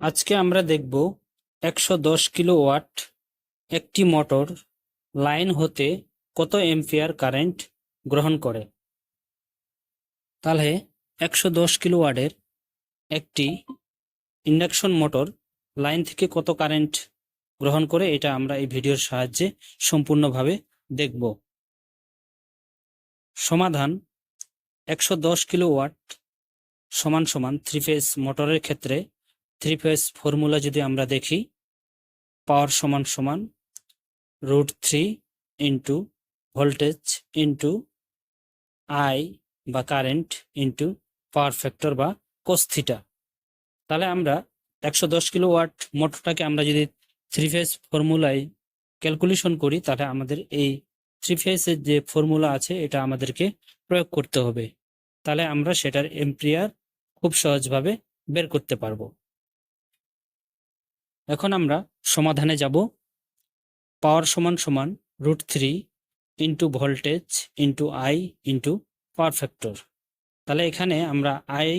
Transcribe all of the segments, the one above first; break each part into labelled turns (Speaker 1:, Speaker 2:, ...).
Speaker 1: আজকে আমরা দেখব একশো দশ কিলো ওয়াট একটি মোটর লাইন হতে কত এম্পিয়ার কারেন্ট গ্রহণ করে। তাহলে একশো দশ কিলো ওয়াটের একটি ইন্ডাকশন মোটর লাইন থেকে কত কারেন্ট গ্রহণ করে, এটা আমরা এই ভিডিওর সাহায্যে সম্পূর্ণভাবে দেখব। সমাধান একশো দশ কিলো ওয়াট সমান সমান থ্রি ফেজ মোটরের ক্ষেত্রে থ্রি ফেজ ফর্মুলা যদি আমরা দেখি পাওয়ার সমান সমান root three into voltage into I বা কারেন্ট ইন্টু পাওয়ার ফ্যাক্টর বা কোস্থিটা তাহলে আমরা একশো দশ কিলো ওয়াট মোটরটাকে আমরা যদি থ্রি ফেজ ফর্মুলায় ক্যালকুলেশন করি, তাহলে আমাদের এই থ্রি ফেজের যে ফর্মুলা আছে, এটা আমাদেরকে প্রয়োগ করতে হবে। তাহলে আমরা সেটার এম্পিয়ার খুব সহজভাবে বের করতে পারব। এখন আমরা সমাধানে যাব। পাওয়ার সমান সমান root three into voltage into I into power factor. তাহলে এখানে আমরা আই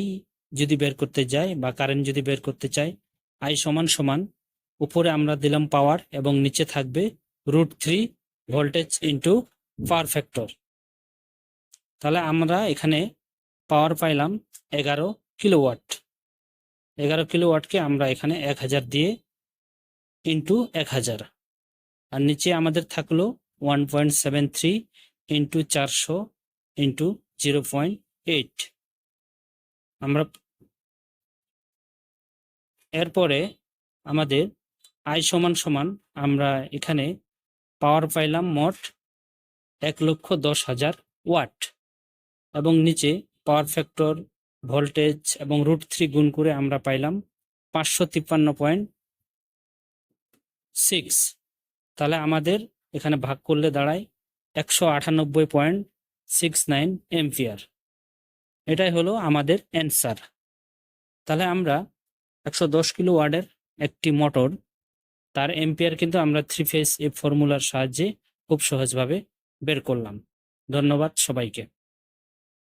Speaker 1: যদি বের করতে যাই বা কারেন্ট যদি বের করতে চাই, আই সমান সমান উপরে আমরা দিলাম পাওয়ার এবং নিচে থাকবে root three voltage into power factor. তাহলে আমরা এখানে পাওয়ার পাইলাম এগারো কিলোওয়াট। এগারো কিলোওয়াটকে আমরা এখানে এক হাজার দিয়ে ইন্টু এক হাজার আর নিচে আমাদের থাকল one point seven three into চারশো ইন্টু জিরো পয়েন্ট এইট আমরা এরপরে আমাদের আই সমান সমান আমরা এখানে পাওয়ার পাইলাম মোট এক লক্ষ দশ হাজার ওয়াট। এবং নিচে পাওয়ার ফ্যাক্টর ভোল্টেজ এবং রুট থ্রি গুণ করে আমরা পাইলাম পাঁচশো তিপ্পান্ন পয়েন্ট সিক্স তাহলে আমাদের এখানে ভাগ করলে দাঁড়ায় একশো আটানব্বই পয়েন্ট সিক্স নাইন এমপিয়ার এটাই হলো আমাদের অ্যান্সার তাহলে আমরা একশো দশ কিলো ওয়ার্ডের একটি মোটর, তার এম্পিয়ার কিন্তু আমরা থ্রি ফেস এ ফর্মুলার সাহায্যে খুব সহজভাবে বের করলাম। ধন্যবাদ সবাইকে।